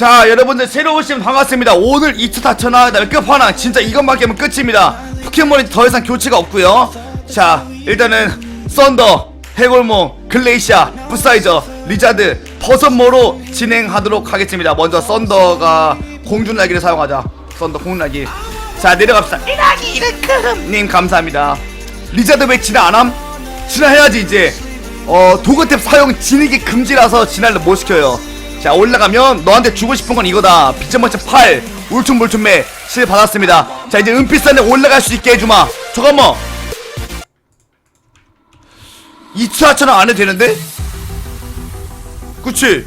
자 여러분들 새로 오시면 반갑습니다. 오늘 2차 다천왕 그다음에 끝판왕 진짜 이것만 깨면 끝입니다. 포켓몬이 더 이상 교체가 없고요. 자 일단은 썬더 해골몽 글레이시아 부사이저 리자드 버섯모로 진행하도록 하겠습니다. 먼저 썬더가 공중날개를 사용하자. 썬더 공중날개. 자 내려갑시다. 이라기 이르크흠 님 감사합니다. 리자드 왜 진화 안함? 진화해야지 이제. 어 도그탭 사용 진입이 금지라서 진화를 못 시켜요 자 올라가면 너한테 주고 싶은 건 이거다. 비전머치 8 울퉁불퉁매 실 받았습니다. 자 이제 은빛산에 올라갈 수 있게 해주마. 잠깐만 2차천원 안 해도 되는데? 그치?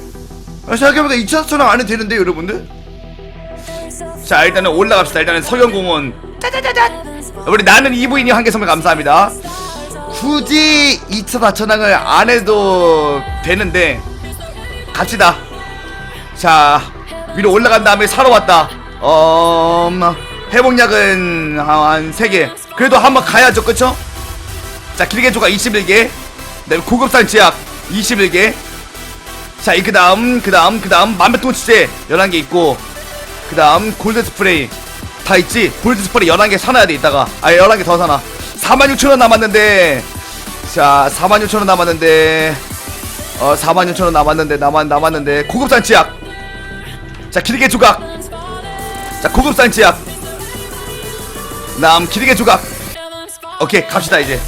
아, 생각해보니까 2차천원 안 해도 되는데 여러분들? 자 일단은 올라갑시다. 일단은 서경공원. 짜자자잔! 우리 나는 이부인이 한개 선물 감사합니다. 굳이 2차 다천왕을 안 해도 되는데 갑시다 자 위로 올라간 다음에 사러 왔다 어... 음, 회복약은 한 3개 그래도 한번 가야죠 그쵸? 자 길게 조각 21개 그다음에 고급산 제약 21개 자, 이 그 다음, 그 다음, 그 다음, 만배통 치제 11개 있고, 그 다음, 골드 스프레이 다 있지? 골드 스프레이 11개 사놔야 돼, 이따가. 아, 11개 더 사놔. 46,000원 남았는데, 자, 46,000원 남았는데, 어, 46,000원 남았는데, 남았, 남았는데, 고급산 치약! 자, 길게 조각! 자, 고급 산 치약! 남, 길게 조각! 오케이, 갑시다, 이제.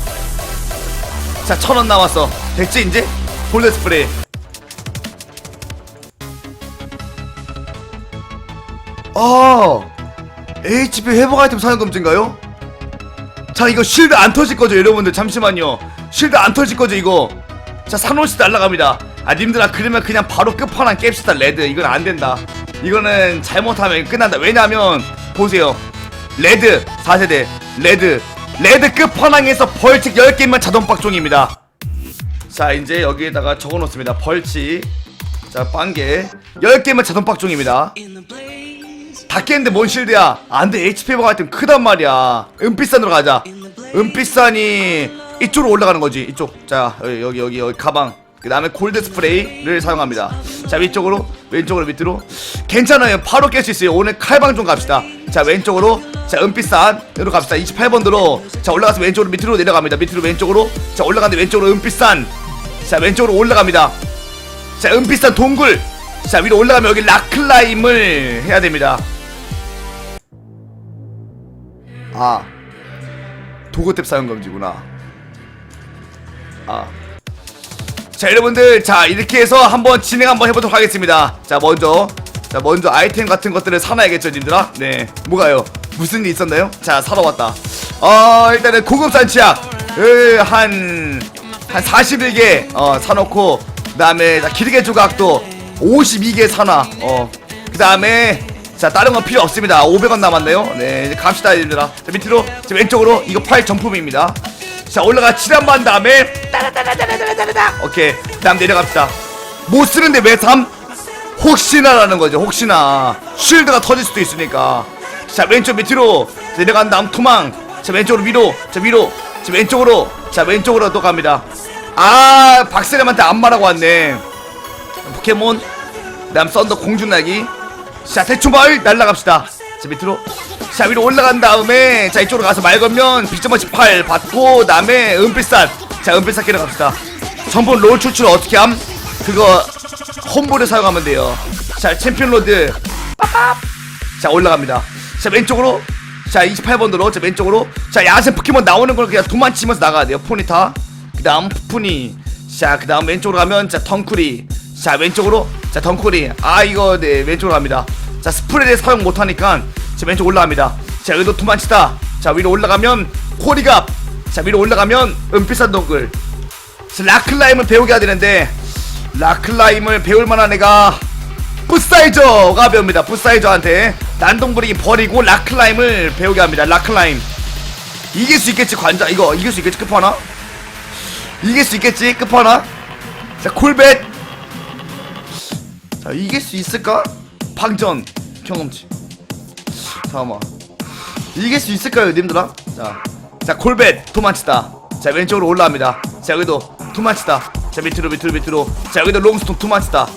자, 1,000원 남았어. 됐지, 이제? 골드 스프레이. 아 HP 회복 아이템 사용 금지인가요? 자 이거 실드 안 터질 거죠 여러분들 잠시만요 실드 안 터질 거죠 이거 자 산호씨 날라갑니다 아 님들아 그러면 그냥 바로 끝판왕 깹시다 레드 이건 안 된다 이거는 잘못하면 끝난다. 왜냐면 보세요. 레드 4세대. 레드. 레드 끝판왕에서 벌칙 10개만 자동 박종입니다. 자 이제 여기에다가 적어 놓습니다. 벌칙. 자 빵개. 10개만 자동 박종입니다. 다 깼는데 뭔 실드야? 안돼. HP 회복 아이템 크단 말이야. 은빛산으로 가자. 은빛산이 이쪽으로 올라가는 거지. 이쪽. 자 여기 여기, 여기 가방 그 다음에 골드 스프레이를 사용합니다. 자 위쪽으로 왼쪽으로 밑으로. 괜찮아요. 바로 깰 수 있어요. 오늘 칼방 좀 갑시다. 자 왼쪽으로. 자 은빛산으로 갑시다. 28번으로. 자 올라가서 왼쪽으로 밑으로 내려갑니다. 밑으로 왼쪽으로. 자 올라가는데 왼쪽으로 은빛산. 자 왼쪽으로 올라갑니다. 자 은빛산 동굴. 자 위로 올라가면 여기 락클라임을 해야 됩니다. 아 도그탭 사용 금지구나. 아. 자 여러분들 자 이렇게 해서 한번 진행 한번 해보도록 하겠습니다. 자 먼저 자 먼저 아이템 같은 것들을 사놔야겠죠 님들아? 네. 뭐가요? 무슨 일 있었나요? 자 사러 왔다. 어 일단은 고급 산 치약. 한한 41개 어 사놓고 그 다음에 길게 조각도 52개 사놔. 어그 다음에 자 다른 건 필요 없습니다. 500원 남았네요. 네 이제 갑시다 얘들아. 자 밑으로 지금 왼쪽으로 이거 팔 정품입니다. 자 올라가 칠한 반 다음에 따라따라따라따라따라 오케이. 그 다음 내려갑시다. 못 쓰는데 왜 삼? 혹시나라는 거죠 혹시나. 쉴드가 터질 수도 있으니까. 자 왼쪽 밑으로 내려간 다음 투망. 자 왼쪽으로 위로. 자 위로. 자 왼쪽으로. 자 왼쪽으로 또 갑니다. 아 박세림한테 안 말하고 왔네. 포켓몬. 그 다음 썬더 공주나기. 자 대충 마을 날라갑시다. 자 밑으로. 자 위로 올라간 다음에 자 이쪽으로 가서 말 걸면 빅점머치 8 받고 그다음에 은빛산 자 은빛산 끼러 갑시다. 전부 롤 추출 어떻게 함? 그거 홈볼을 사용하면 돼요. 자 챔피언 로드. 빠빠 자 올라갑니다. 자 왼쪽으로. 자 28번으로. 자 왼쪽으로. 자 야생 포켓몬 나오는 걸 그냥 도망치면서 나가야 돼요. 포니타 그 다음 푸푸니. 자 그 다음 왼쪽으로 가면 자 덩쿠리. 자 왼쪽으로 자 덩쿠리 아 이거 네 왼쪽으로 갑니다. 자 스프레드 사용 못하니까 자 왼쪽 올라갑니다. 자 여기도 도망치다. 자 위로 올라가면 코리갑. 자 위로 올라가면 은빛산 동굴. 자, 라클라임을 배우게 해야 되는데 라클라임을 배울 만한 애가 푸사이저가 배웁니다. 푸사이저한테 난동부리기 버리고 라클라임을 배우게 합니다. 라클라임. 이길 수 있겠지 관자? 이거 이길 수 있겠지 끝판왕? 이길 수 있겠지 끝판왕? 자 콜벳 자 이길 수 있을까? 방전 경험치. 잠깐만. 이길 수 있을까요 님들아? 자, 자 콜벳 도망치다. 자 왼쪽으로 올라갑니다. 자 여기도 도망치다. 자 밑으로 밑으로 밑으로. 자 여기도 롱스톤 도망치다.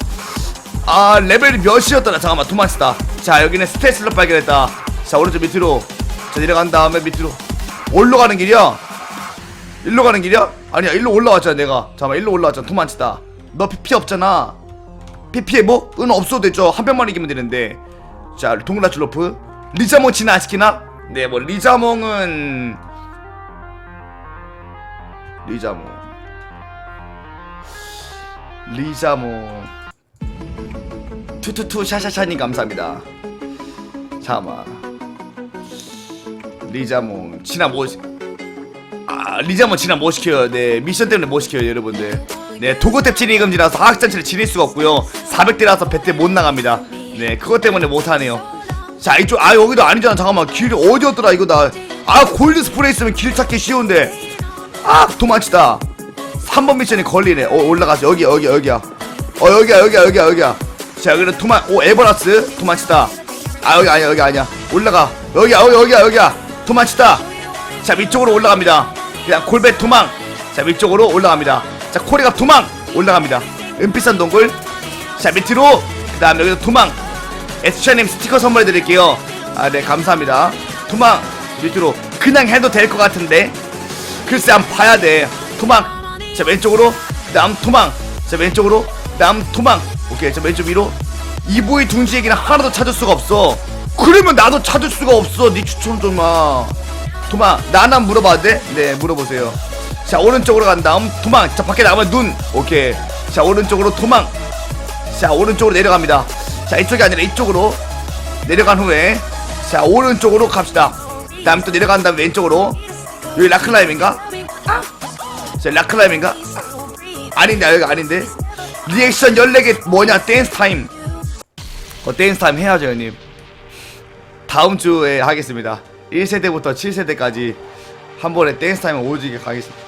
아 레벨이 몇이었더라? 잠깐만 도망치다. 자 여기는 스테이스를 발견했다. 자 오른쪽 밑으로. 자 내려간 다음에 밑으로. 올로 가는 길이야? 일로 가는 길이야? 아니야 일로 올라왔잖아 내가. 잠깐만 일로 올라왔잖아 도망치다. 너 피 없잖아 피피에 뭐? 은 없어도 되죠. 한 병만 이기면 되는데. 자 동그라치 로프. 리자몽 진화 안 시키나? 네뭐 리자몽은 리자몽. 리자몽. 투투투 샤샤샤님 감사합니다. 잠깐만 리자몽 진화 뭐 시- 아 리자몽 진화 뭐 시켜요? 네 미션 때문에 뭐 시켜요 여러분들 네 도구 탭 진입 금지라서 하악잔치를 지낼 수가 없고요. 400대라서 배때 못 나갑니다. 네 그것 때문에 못 하네요. 자 이쪽 아 여기도 아니잖아. 잠깐만. 길이 어디였더라 이거 나 아 골드 스프레이 있으면 길 찾기 쉬운데. 아 도망치다. 3번 미션이 걸리네. 어 올라가서. 여기 여기 여기야. 어 여기야 여기야 여기야 여기야. 자 여기는 도망 오 에버라스 도망치다. 아 여기 아니야 여기 아니야. 올라가. 여기야 여기 여기야 여기야. 도망치다. 자 위쪽으로 올라갑니다. 그냥 골배 도망. 자 위쪽으로 올라갑니다 자 코리가 도망 올라갑니다. 은빛산 동굴. 자 밑으로. 그 다음에 여기서 도망. 에스샤님 스티커 선물해 드릴게요. 아 네 감사합니다. 도망 밑으로. 그냥 해도 될 것 같은데. 글쎄 한번 봐야 돼. 도망. 자 왼쪽으로. 남 도망. 자 왼쪽으로. 남 도망. 오케이 자 왼쪽 위로. 이보이 둥지에게는 하나도 찾을 수가 없어. 그러면 나도 찾을 수가 없어. 네 추천 좀마 도망. 나나 물어봐도 돼? 네 물어보세요 자 오른쪽으로 간 다음 도망. 자 밖에 나가면 눈. 오케이. 자 오른쪽으로 도망. 자 오른쪽으로 내려갑니다. 자 이쪽이 아니라 이쪽으로 내려간 후에 자 오른쪽으로 갑시다. 다음 또 내려간 다음 왼쪽으로. 여기 라클라임인가? 아. 자 라클라임인가? 아닌데 여기 아닌데. 리액션 14개 뭐냐? 댄스 타임. 어 댄스 타임 해야죠 형님. 다음 주에 하겠습니다. 1세대부터 7세대까지 한 번에 댄스 타임 오지게 가겠습니다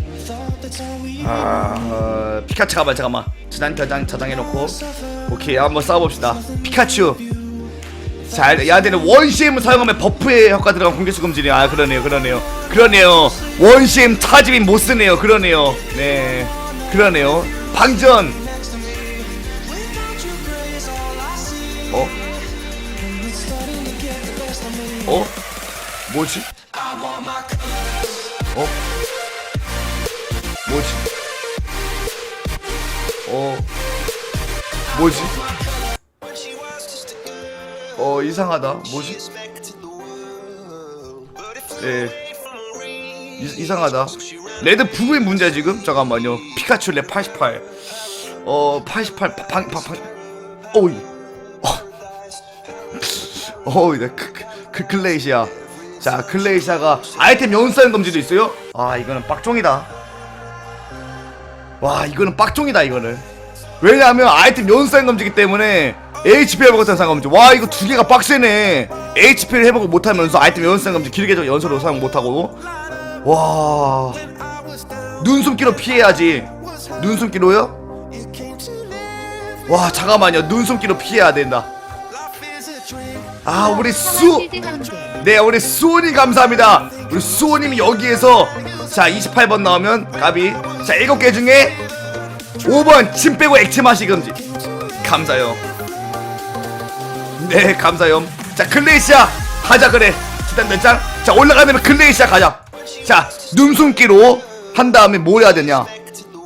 아, 피카츄 가만 잠깐만. 저장 저장 저장해놓고. 오케이 한번 싸워봅시다. 피카츄. 자 야들은 원CM을 사용하면 버프의 효과 들어간 공격수 금지네요. 아 그러네요 그러네요. 그러네요. 원CM 차지빈 못쓰네요. 그러네요. 네 그러네요. 방전. 어? 어? 뭐지? 어? 뭐지? 어. 뭐지? 어 이상하다. 뭐지? 예 이, 이상하다. 레드 부부의 문제 지금? 잠깐만요. 피카츄 랩 88. 어 88 방 방방 어이. 어이 나 그, 그, 그 클레이시아. 자 클레이시아가 아이템 연수하는 금지도 있어요? 아 이거는 빡종이다 와 이거는 빡종이다 이거는. 왜냐하면 아이템 연수하는 금지기 때문에 HP 회복을 사용 금지 와 이거 두 개가 빡세네. HP를 회복을 못하면서 아이템 연수하는 금지 길게 연수로 사용 못하고. 와. 눈숨기로 피해야지. 눈숨기로요? 와 잠깐만요. 눈숨기로 피해야 된다. 아 우리 수 네 우리 수호님 감사합니다. 우리 수호님이 여기에서 자 28번 나오면 가비. 자 7개 중에 5번 침 빼고 액체 마시 금지. 감사요. 네 감사요. 자 클레이시아 가자 그래. 일단 몇장 자 올라가면 클레이시아 가자. 자 눈숨기로 한 다음에 뭘 해야 되냐?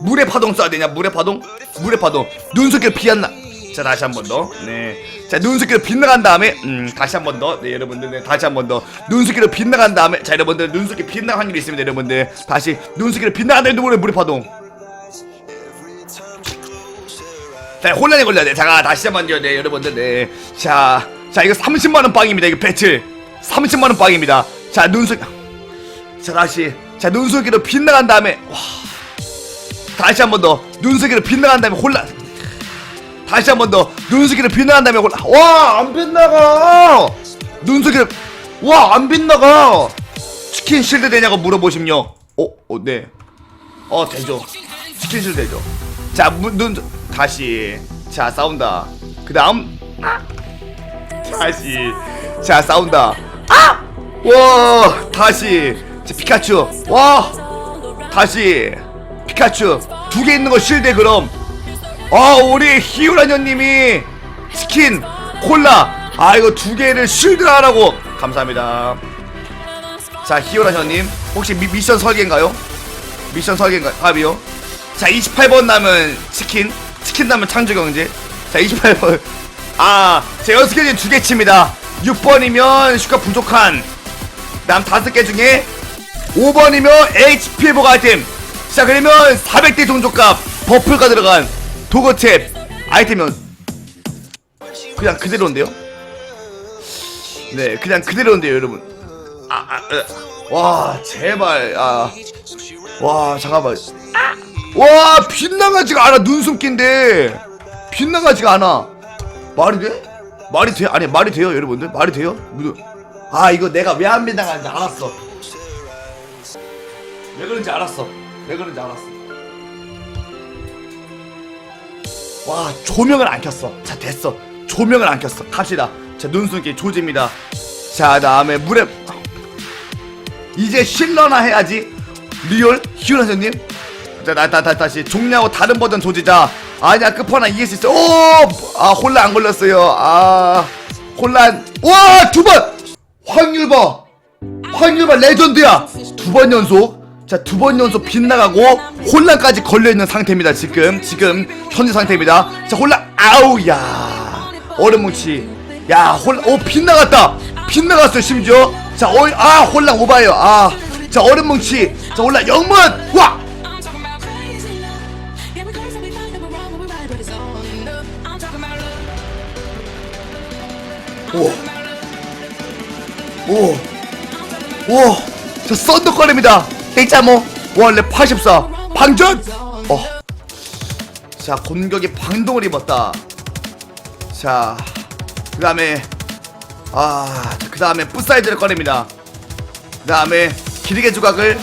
물의 파동 쏴야 되냐? 물의 파동? 물의 파동. 눈속이를 피한나 자 다시 한 번 더 네 자 눈속이를 빗나간 다음에 음 다시 한 번 더 네 여러분들 네 다시 한 번 더. 눈속이를 빗나간 다음에 자 여러분들 눈속이 빗나간 확률이 있습니다 여러분들. 다시 눈속이를 빗나간 다음에 물의 물의 파동. 자 혼란에 걸려야 돼. 자가 다시 한 번요 네 여러분들 네 자 자 이거 30만원 빵입니다 이거 배틀. 30만원 빵입니다. 자 눈속 자 다시. 자 눈속이로 빗나간 다음에 와. 다시 한 번 더. 눈속이로 빗나간 다음에 혼란 다시 한 번 더 눈수기를 빗나간 다음에 홀라 와안 빗나가. 눈수기를 와안 빗나가. 치킨 실드 되냐고 물어보심요. 어? 어 네. 어 되죠. 치킨 실드 되죠. 자눈 다시. 자 싸운다. 그 다음 다시. 자 싸운다. 아! 와 다시. 자, 피카츄. 와 다시. 피카츄. 두 개 있는 거 실드 그럼 아 우리 희우라녀님이 치킨 콜라 아 이거 두 개를 실드 하라고. 감사합니다. 자 희우라녀님 혹시 미, 미션 설계인가요? 미션 설계인가요? 합이요? 자 28번 남은 치킨 치킨 남은 창조경제. 자 28번. 아제 연습계는 두개 칩니다. 6번이면 슈가 부족한 남 다섯 개 중에 5번이면 HP 회복 아이템. 자 그러면 400대 종족값 버플가 들어간 도거탭 아이템은 그냥 그대로인데요? 네 그냥 그대로인데요 여러분. 아, 아, 으. 와 제발 아, 와 잠깐만. 와 빗나가지가 않아 눈숨기인데. 빗나가지가 않아. 말이 돼? 말이 돼? 아니 말이 돼요 여러분들? 말이 돼요? 아 이거 내가 왜안 빗나가는지 알았어. 왜 그런지 알았어. 왜 그런지 알았어 와 조명을 안 켰어. 자 됐어. 조명을 안 켰어. 갑시다. 자 눈숨기 조집니다. 자 다음에 물에 이제 실러나 해야지. 리얼 희훈 선생님. 자나 나, 나, 다시 종ля하고 다른 버전 조지자. 아니야 끝판왕 이길 수 있어. 오아 혼란 안 걸렸어요. 아 혼란. 와두번! 확률 봐 확률 봐 레전드야. 두 번 연속 자 두 번 연속 빗나가고 혼란까지 걸려있는 상태입니다 지금 지금 현재 상태입니다 자 혼란 아우 야 얼음뭉치 야 혼란 오 빗나갔다 빗나갔어요 심지어 자아 혼란 오바예요 아 자 얼음뭉치 자 혼란 영문 와 love. 오. 오. 저 썬더거립니다. 일자모 원래 84. 방전. 어. 자, 공격이 방동을 입었다. 자. 그 다음에 아, 자, 그다음에 풋사이즈를 꺼냅니다. 그 다음에 길게 조각을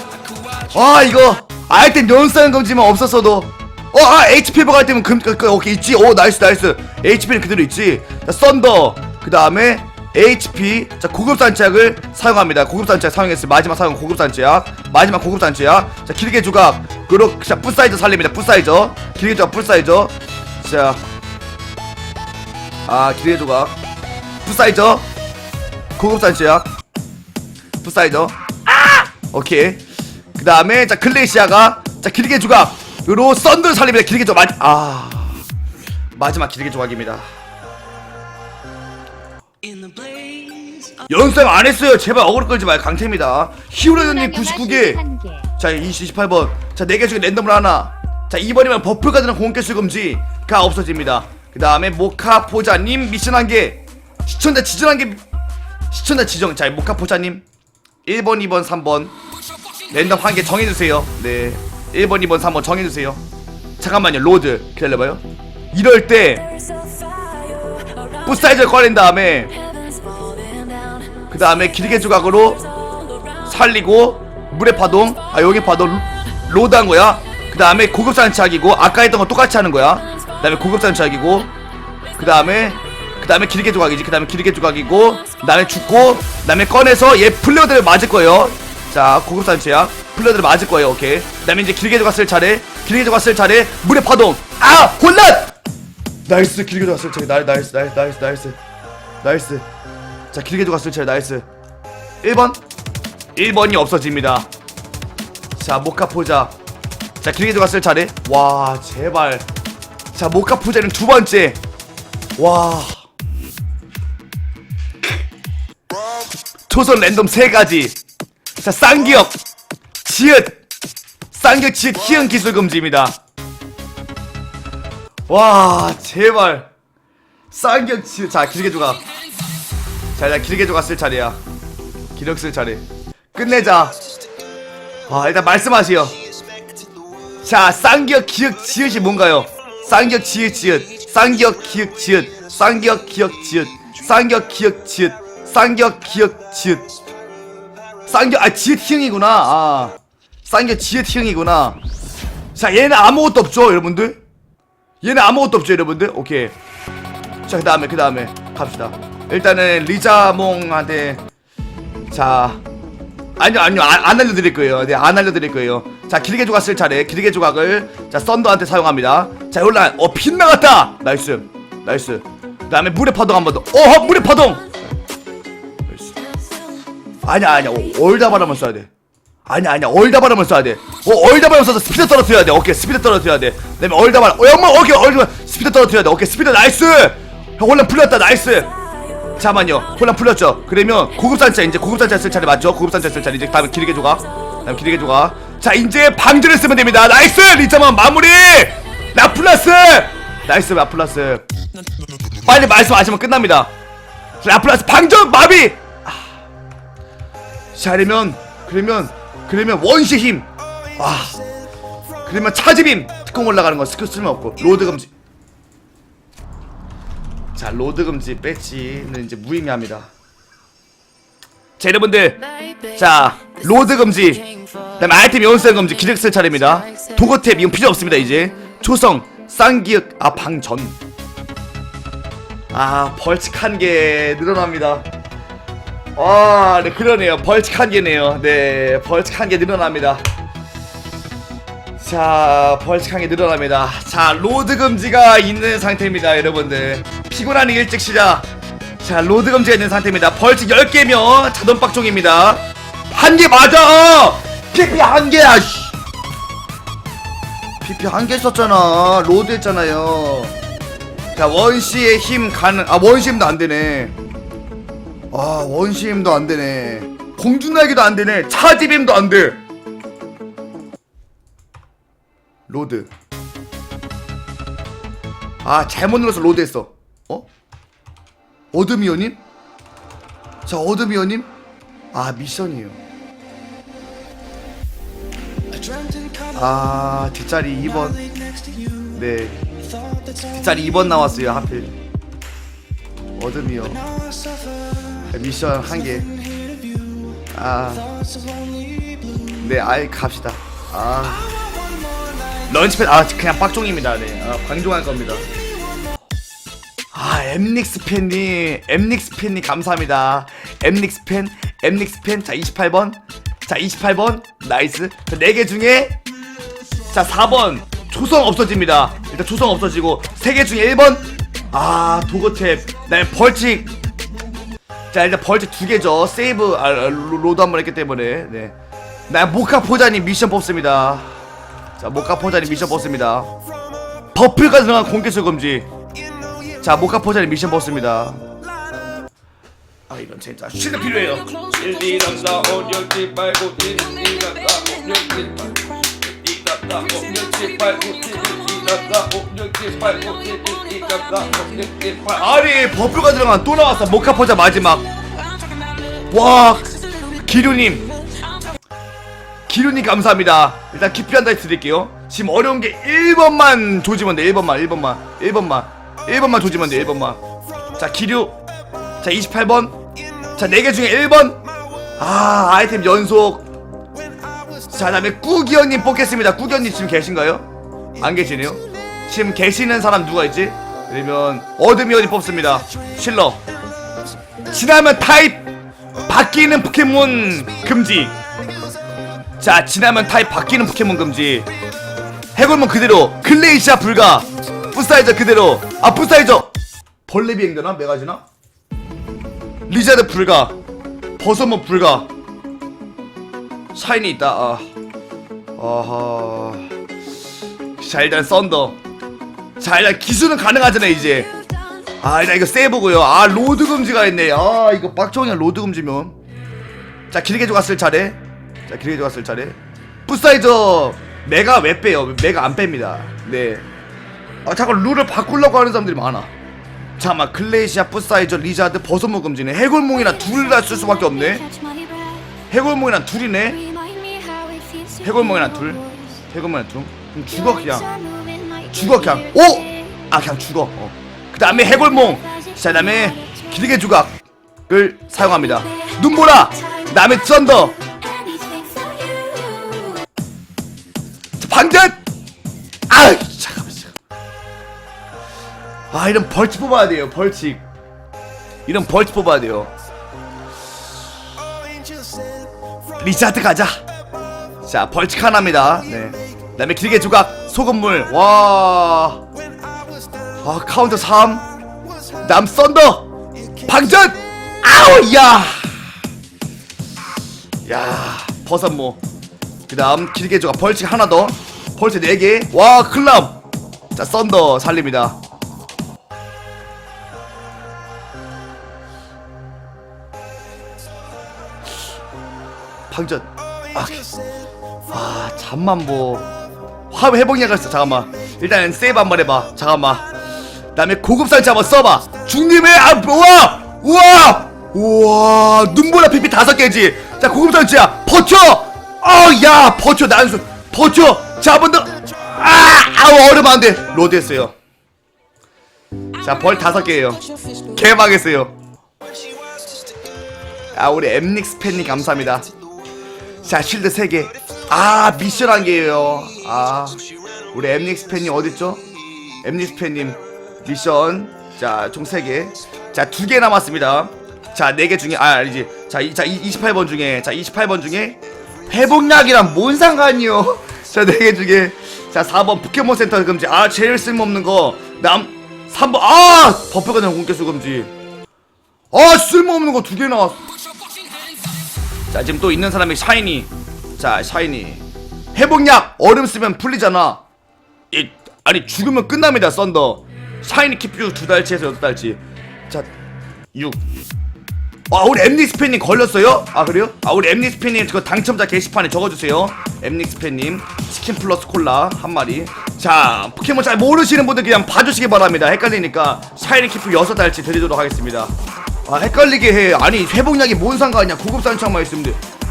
아, 이거 아이템 연산 금지만 없었어도 어, 아, HP 버갈 때면 금, 그, 그, 오케이, 있지. 오, 나이스, 나이스. HP는 그대로 있지. 자, 썬더. 그 다음에 HP. 자, 고급 산책을 사용합니다. 고급 산책 사용했어요. 마지막 사용 고급 산책. 마지막 고급 산책. 자, 길게 조각. 그리고, 자, 풋사이저 살립니다. 풋사이저. 길게 조각, 풋사이저. 자. 아, 길게 조각. 풋사이저. 고급 산책. 풋사이저. 아! 오케이. 그 다음에, 자, 클레이시아가. 자, 길게 조각. 요로 썬들 살립니다. 길게 조각. 마, 아. 마지막 길게 조각입니다. 연습 안 했어요. 제발 어그로 끌지 마요. 강태입니다. 히우라연님 99개. 자, 28번. 자, 4개 중에 랜덤으로 하나. 자, 2번이면 버플 가드는 공개수 금지가 없어집니다. 그 다음에 모카포자님 미션 한 개. 시청자 지정 한 개. 시청자 지정. 자, 모카포자님. 1번, 2번, 3번. 랜덤 한 개 정해주세요. 네. 1번, 2번, 3번 정해주세요. 잠깐만요. 로드. 기다려봐요. 이럴 때, 부사이즈를 꺼낸 다음에, 그 다음에 길게 조각으로 살리고 물의 파동. 아 여기 파동 로드 한 거야. 그 다음에 고급 산착이고 아까 했던 거 똑같이 하는 거야. 그 다음에 고급 산착이고 그 다음에 그 다음에 길게 조각이지. 그 다음에 길게 조각이고 그 다음에 죽고 그 다음에 꺼내서 얘 플레어들을 맞을 거예요. 자 고급 산착 플레어들을 맞을 거예요. 오케이. 그 다음에 이제 길게 조각 쓸 차례 길게 조각 쓸 차례 물의 파동. 아 혼란 나이스 길게 쓸 차례 나, 나이스 나이스 나이스 나이스. 나이스. 자 길게 쓸 차례 나이스. 1번. 1번이 없어집니다. 자 모카 포자. 자 길게 쓸 차례 와 제발. 자 모카 포자는 두 번째. 와. 초선 랜덤 세 가지. 자 쌍기역 지읒. 쌍기역 지읒 희응 기술 금지입니다 와 제발. 지읒 자 길게 조각 자 일단 길게 조각 쓸 차례야. 기력 쓸 차례 끝내자. 와 일단 말씀하시오. 자 쌍기역 기역 지읒이 뭔가요? 쌍기역 지읒 지읒. 쌍기역 기역 지읒. 쌍기역 기역 지읒. 쌍기역 기역 지읒. 쌍기역 기역 지읒. 쌍기역 아 지읒 희응이구나. 아. 쌍기역 지읒 희응이구나. 자 얘는 아무것도 없죠 여러분들 얘는 아무것도 없죠 여러분들? 오케이. 자 그 다음에 그 다음에 갑시다. 일단은 리자몽한테 자 아니요 아니요 안, 안 알려드릴 거예요. 네 안 알려드릴 거예요. 자 길게 조각 쓸 차례. 길게 조각을 자 썬더한테 사용합니다. 자 올라 어 빗나갔다! 나이스. 나이스. 그 다음에 물의 파동 한 번더. 어허 물의 파동! 나이스. 아니야 아니야. 어, 얼다 바람을 써야 돼 아니야 아니야. 얼다 바람을 써야 돼 어 얼다 바람 써서 스피드 떨어뜨려야 돼. 오케이 스피드 떨어뜨려야 돼. 그다음에 얼다 바람 어 엄마 오케이 얼다 스피드 떨어뜨려야 돼. 오케이 스피드. 나이스! 형 혼란 풀렸다. 나이스! 잠깐만요. 혼란 풀렸죠? 그러면 고급 산차 이제 고급 산차 쓸 차례 맞죠? 고급 산차 쓸 차례. 이제 다음에 길게 조각. 다음 길게 조각. 자 이제 방전을 쓰면 됩니다. 나이스! 리자만 마무리! 라플라스! 나이스 라플라스. 빨리 말씀하시면 끝납니다. 라플라스. 방전 마비! 아. 자 그러면 그러면 그러면 원시 힘. 와. 그러면 차지빔 특공 올라가는 거 스킬 쓸모없고 로드 금지. 자 로드 금지 배지는 이제 무의미합니다. 자 여러분들. 자 로드 금지. 그다음에 아이템 연습 금지 기력 쓸 차례입니다. 도거탭 이건 필요 없습니다 이제. 초성 쌍기역 아 방전. 아 벌칙 한개 늘어납니다 아, 네, 그러네요. 벌칙 한 개네요. 네, 벌칙 한 개 늘어납니다. 자, 벌칙 한 개 늘어납니다. 자, 로드 금지가 있는 상태입니다, 여러분들. 피곤하니 일찍 시작. 자, 로드 금지가 있는 상태입니다. 벌칙 10개면 자동 빡종입니다. 한 개 맞아! PP 한 개야, 씨! PP 한 개 썼잖아. 로드 했잖아요. 자, 원시의 힘 가능, 아, 원시 힘도 안 되네. 아 원시임도 안 되네. 공중날개도 안 되네. 차지빔도 안 돼. 로드. 아 잘못 눌러서 로드했어. 어? 어드미어님? 자 어드미어님? 아 미션이에요. 아 뒷자리 2번. 네. 뒷자리 2번 나왔어요 하필. 어드미어 미션 한 개. 아. 네, 아이 갑시다. 아. 런치패드 아 그냥 빡종입니다. 네. 아, 방종할 겁니다. 아, 엠닉스 팬님, 엠닉스 팬님 감사합니다. 엠닉스 팬, 엠닉스 팬. 자, 28번. 자, 28번. 나이스. 자, 4개 중에 자, 4번. 초성 없어집니다. 일단 초성 없어지고 3개 중에 1번. 아, 도거탭. 그다음에 벌칙 자 일단 벌칙 두 개죠 세이브 아, 아, 로- 로드 한 번 했기 때문에 네나 모카 포자님 미션 뽑습니다 자 모카 포자님 미션 뽑습니다 버프가 들어간 공개수 금지 자 모카 포자님 미션 뽑습니다 아 이건 진짜 쉬는 필요해요 1, 2, 3, 4, 5, 6, 7, 8, 9, 10, 11, 12, 13, 14, 15, 16, 17, 18, 19, 20, 21, 22, 23, 24, 25, 26, 27, 28, 29, 30, 31, 32, 33, 34, 35, 36, 아니 버프가 들어간 또 나왔어 모카 포자 마지막. 와 기류님. 기류님 감사합니다. 일단 기피 한 다시 드릴게요. 지금 어려운 게 1번만 조지면 돼 1번만 1번만 1번만. 1번만 조지면 돼 1번만. 자 기류 자 28번. 자 4개 중에 1번. 아 아이템 연속. 자 다음에 꾸기현님 뽑겠습니다. 꾸기현님 지금 계신가요? 안 계시네요? 지금 계시는 사람 누가 있지? 그러면 어드미언이 뽑습니다. 실러. 지나면 타입 바뀌는 포켓몬 금지. 자 지나면 타입 바뀌는 포켓몬 금지. 해골몬 그대로 클레이시아 불가. 푸사이저 그대로. 아 푸사이저. 벌레 비행되나? 메가지나? 리자드 불가. 버섯몬 불가. 샤인이 있다. 아. 아하 자 일단 썬더. 자 일단 기술은 가능하잖아 이제. 아 일단 이거 세이브고요. 아 로드 금지가 있네. 아 이거 빡종이야 로드 금지면. 자 길게 조갔을 차례. 자 길게 조갔을 차례. 푸사이저 메가 왜 빼요? 메가 안 뺍니다. 네아 자꾸 룰을 바꾸려고 하는 사람들이 많아. 잠깐만 클레이시아 푸사이저 리자드 버섯모 금지네. 해골몽이랑 둘다 쓸 수밖에 없네. 해골몽이랑 둘이네. 해골몽이랑 둘. 해골몽이랑 둘 그럼 죽어 그냥. 죽어 그냥. 오! 아 그냥 죽어. 어. 그 다음에 해골몽. 자그 다음에 길게 조각을 사용합니다. 눈보라! 그 다음에 썬더! 자, 방전! 아 잠깐만 잠깐만. 아 이런 벌칙 뽑아야 돼요 벌칙. 이런 벌칙 뽑아야 돼요. 리차트 가자. 자 벌칙 하나입니다. 네. 그 다음에 길게 조각 소금물 와 아, 카운터 3 남 썬더 방전 아우 야 야, 버섯모. 그 다음, 길게 조각 벌칙 하나 더. 벌칙 4개. 와, 클럽. 자, 썬더 살립니다. 방전. 아, 아 잠만 뭐. 화면 회복약을 써. 잠깐만. 일단 세이브 한 번 해봐. 잠깐만. 그 다음에 고급 살치 한번 써봐. 중님의 아 우와 우와 우와 눈보라 피피 다섯 개지. 자 고급 살치야 버텨. 어야 버텨 난수 버텨. 자 한번 더. 아 아우 얼음 안 돼. 로드 했어요. 자벌 다섯 개예요. 개망했어요. 아 우리 엠닉스 팬님 감사합니다. 자 쉴드 3개 아 미션 한 개예요. 아 우리 엠닉스 팬님 어딨죠? 엠닉스 팬님 미션. 자총 3개. 자 2개 남았습니다. 자 4개 중에 아 아니지. 자, 이, 자 이, 28번 중에 자 28번 중에 회복약이랑 뭔 상관이요? 자 4개 중에. 자 4번 포켓몬 센터 금지. 아 제일 쓸모없는 거남 3번 아! 버프가 되는 공개수 금지. 아 쓸모없는 거 두 개 나왔어. 자 지금 또 있는 사람이 샤이니 자 샤이니. 회복약 얼음 쓰면 풀리잖아. 이 아니 죽으면 끝납니다 썬더. 샤이니 키퓨 두 달치에서 여덟 달치. 자6 아 우리 엠닉스팬님 걸렸어요? 아 그래요? 아 우리 엠닉스팬님 그 당첨자 게시판에 적어주세요. 엠닉스팬님 치킨 플러스 콜라 한 마리. 자 포켓몬 잘 모르시는 분들 그냥 봐주시기 바랍니다. 헷갈리니까 샤이니 키프 여섯 달치 드리도록 하겠습니다. 아 헷갈리게 해. 아니 회복약이 뭔 상관이야? 고급 산창만 있으면 돼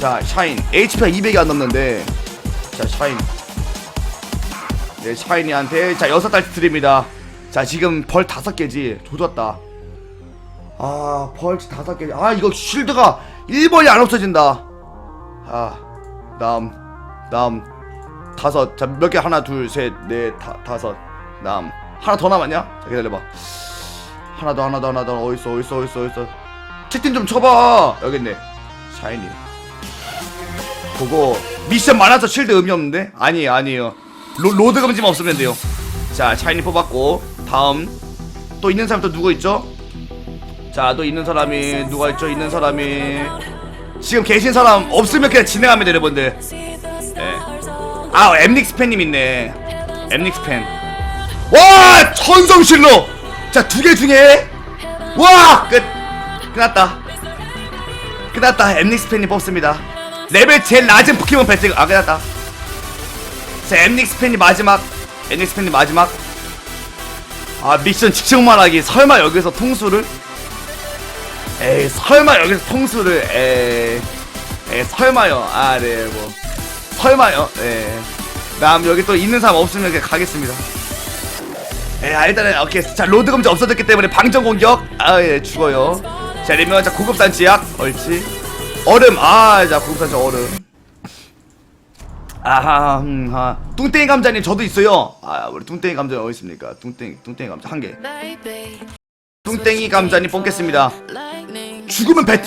자 샤인 HP가 200이 안 넘는데 자 샤인 네 샤이니한테 자 여섯 달치 드립니다 자 지금 벌 다섯 개지 조졌다 아 벌칙 다섯 개. 아 이거 쉴드가 1번이 안 없어진다. 아 다음 다음 다섯. 자 몇 개 하나 둘 셋 넷 다, 다섯. 다음 하나 더 남았냐? 자 기다려봐. 하나 더 하나 더 하나 더 어딨어 어딨어 어딨어 어딨어. 채팅 좀 쳐봐. 여기 있네. 샤이니. 그거 미션 많아서 쉴드 의미 없는데? 아니 아니에요. 로, 로드 금지만 없으면 돼요. 자 샤이니 뽑았고 다음 또 있는 사람 또 누구 있죠? 자, 또 있는 사람이 누가 있죠? 있는 사람이 지금 계신 사람 없으면 그냥 진행합니다, 여러분들. 예. 아, 엠닉스 팬님 있네. 엠닉스 팬. 와, 천성실로. 자, 두 개 중에 와, 끝. 끝났다. 끝났다. 엠닉스 팬님 뽑습니다. 레벨 제일 낮은 포켓몬 배틀. 아, 끝났다. 자, 엠닉스 팬님 마지막. 엠닉스 팬님 마지막. 아, 미션 직접만 하기. 설마 여기서 통수를? 에이 설마 여기서 통수를 에이 에이 설마요 아네뭐 설마요 네 다음 여기 또 있는 사람 없으면 그냥 가겠습니다 에이 아, 일단은 오케이 자 로드 금지 없어졌기 때문에 방정 공격 아예 죽어요 자 리면 자 고급 단치약 옳지 얼음. 아자 단치 얼음. 아하 음, 하. 뚱땡이 감자님 저도 있어요. 아 우리 뚱땡이 감자 어디 있습니까? 뚱땡이 뚱땡이 감자 한개. 뚱땡이 감자님 뽑겠습니다. 죽으면 배